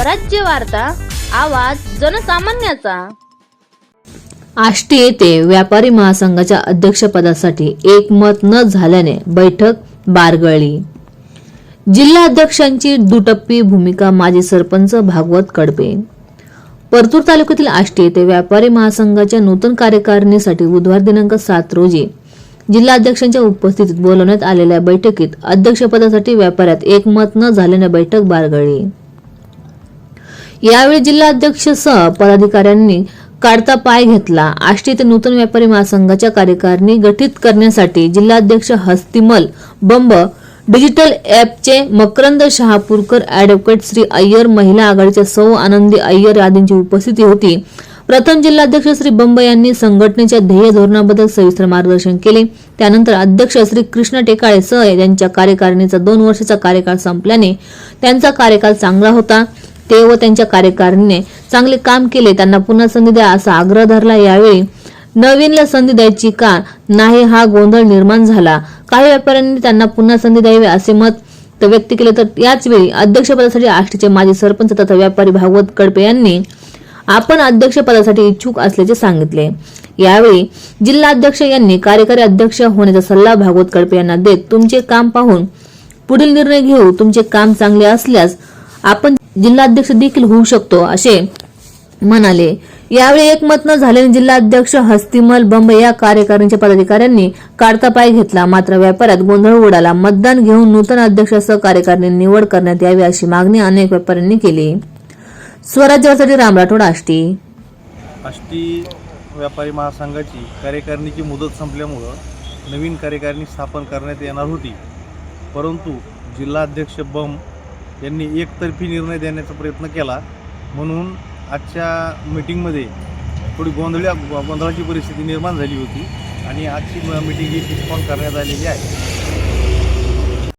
स्वराज्य वार्ता आवाज जनसामान्याचा. आष्टी येथे व्यापारी महासंघाच्या अध्यक्षपदासाठी एकमत न झाल्याने बैठक बारगळली. जिल्हा अध्यक्षांची दुटप्पी भूमिका माजी सरपंच भागवत कडपे. परतूर तालुक्यातील आष्टी येथे व्यापारी महासंघाच्या नूतन कार्यकारिणीसाठी बुधवार दिनांक सात रोजी जिल्हा अध्यक्षांच्या उपस्थितीत बोलवण्यात आलेल्या बैठकीत अध्यक्षपदासाठी व्यापाऱ्यात एकमत न झाल्याने बैठक बारगळली. यावेळी जिल्हाध्यक्षसह पदाधिकाऱ्यांनी काढता पाय घेतला. आष्टी ते नूतन व्यापारी महासंघाच्या कार्यकारिणी गठीत करण्यासाठी जिल्हाध्यक्ष हस्तिमल बंब डिजिटल ॲपचे मकरंद शहापूरकर ॲडव्होकेट श्री अय्यर महिला आघाडीच्या सौ आनंदी अय्यर आदींची उपस्थिती होती. प्रथम जिल्हाध्यक्ष श्री बंब यांनी संघटनेच्या ध्येय धोरणाबद्दल सविस्तर मार्गदर्शन केले. त्यानंतर अध्यक्ष श्री कृष्ण टेकाळे सह यांच्या कार्यकारिणीचा दोन वर्षाचा कार्यकाळ संपल्याने त्यांचा कार्यकाल चांगला होता. ते व त्यांच्या कार्यकारिणीने चांगले काम केले. त्यांना पुन्हा संधी द्या असा आग्रह धरला. यावेळी नवीनला संधी द्यायची का? नाही हा गोंधळ निर्माण झाला. काही व्यापाऱ्यांनी त्यांना पुन्हा संधी द्यावी असे मत व्यक्त केले. तर याच वेळी अध्यक्षपदासाठी आष्टीचे माजी सरपंच तथा व्यापारी भागवत कडपे यांनी आपण अध्यक्षपदासाठी इच्छुक असल्याचे सांगितले. यावेळी जिल्हा अध्यक्ष यांनी कार्यकारी अध्यक्ष होण्याचा सल्ला भागवत कडपे यांना देत तुमचे काम पाहून पुढील निर्णय घेऊ. तुमचे काम चांगले असल्यास आपण जिल्हाध्यक्ष देखील होऊ शकतो असे म्हणाले. यावेळी एकमत न झाल्याने जिल्हाध्यक्ष हस्तिमल बंब या कार्यकारिणीच्या पदाधिकाऱ्यांनी काढता पाय घेतला. मात्र व्यापाऱ्यात गोंधळ उडाला. मतदान घेऊन नूतन अध्यक्षासह कार्यकारिणी निवड करण्यात यावी अशी मागणी अनेक व्यापाऱ्यांनी केली. स्वराज्यासाठी राम राठोड आष्टी. आष्टी व्यापारी महासंघाची कार्यकारिणीची मुदत संपल्यामुळं नवीन कार्यकारिणी स्थापन करण्यात येणार होती. परंतु जिल्हाध्यक्ष बंब यांनी एकतर्फी निर्णय देण्याचा प्रयत्न केला. म्हणून आजच्या मीटिंगमध्ये थोडी गोंधळ्या गोंधळाची परिस्थिती निर्माण झाली होती. आणि आजची मीटिंग ही पोस्टपॉन करण्यात आलेली आहे.